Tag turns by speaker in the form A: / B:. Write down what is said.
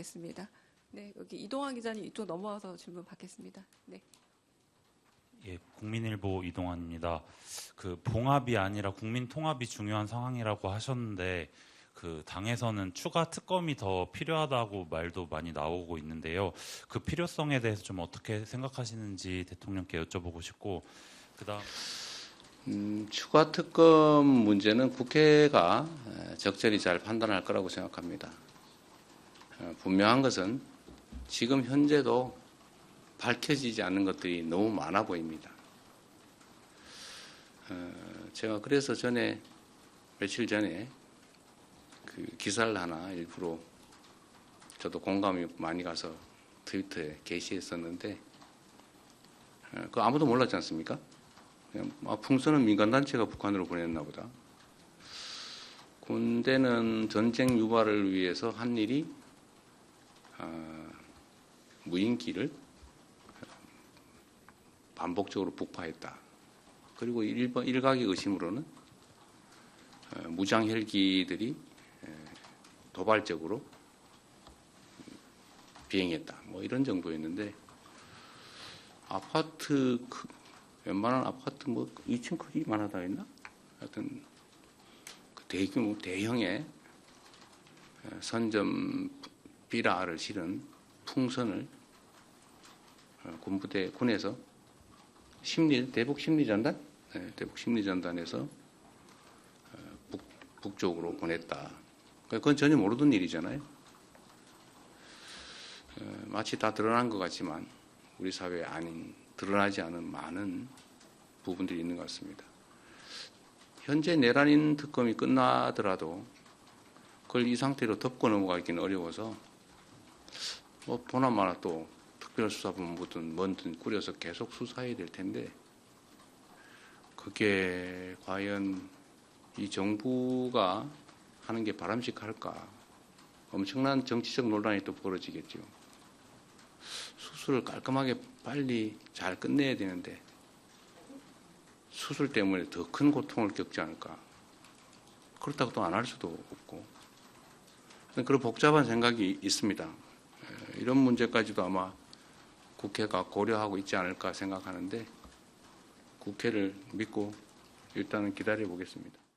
A: 받겠습니다. 네, 여기 이동환 기자님 이쪽 넘어와서 질문 받겠습니다. 네.
B: 예, 국민일보 이동환입니다. 그 봉합이 아니라 국민 통합이 중요한 상황이라고 하셨는데 그 당에서는 추가 특검이 더 필요하다고 말도 많이 나오고 있는데요. 그 필요성에 대해서 좀 어떻게 생각하시는지 대통령께 여쭤보고 싶고 그다음
C: 음, 추가 특검 문제는 국회가 에, 적절히 잘 판단할 거라고 생각합니다. 어, 분명한 것은 지금 현재도 밝혀지지 않는 것들이 너무 많아 보입니다. 어, 제가 그래서 전에 며칠 전에 그 기사를 하나 일부러 저도 공감이 많이 가서 트위터에 게시했었는데 어, 그 아무도 몰랐지 않습니까? 아, 풍선은 민간단체가 북한으로 보냈나 보다. 군대는 전쟁 유발을 위해서 한 일이 아, 무인기를 반복적으로 북파했다. 그리고 일번, 일각의 의심으로는 어, 무장 헬기들이 에, 도발적으로 비행했다. 뭐 이런 정도였는데 아파트 크- 웬만한 아파트 뭐 2층 크기만 하다 했나? 하여튼 그 대규모 대형의 에, 선점 비라를 실은 풍선을 어, 군부대 군에서 심리 대북 심리전단 네, 대북 심리전단에서 어, 북 북쪽으로 보냈다. 그건 전혀 모르던 일이잖아요. 어, 마치 다 드러난 것 같지만 우리 사회에 아닌 드러나지 않은 많은 부분들이 있는 것 같습니다. 현재 내란인 특검이 끝나더라도 그걸 이 상태로 덮고 넘어가기는 어려워서 뭐 보나마나 또 특별수사본부든 뭐든 꾸려서 계속 수사해야 될 텐데 그게 과연 이 정부가 하는 게 바람직할까? 엄청난 정치적 논란이 또 벌어지겠죠. 수술을 깔끔하게 빨리 잘 끝내야 되는데 수술 때문에 더 큰 고통을 겪지 않을까? 그렇다고 또 안 할 수도 없고 그런 복잡한 생각이 있습니다. 에, 이런 문제까지도 아마 국회가 고려하고 있지 않을까 생각하는데 국회를 믿고 일단은 기다려 보겠습니다.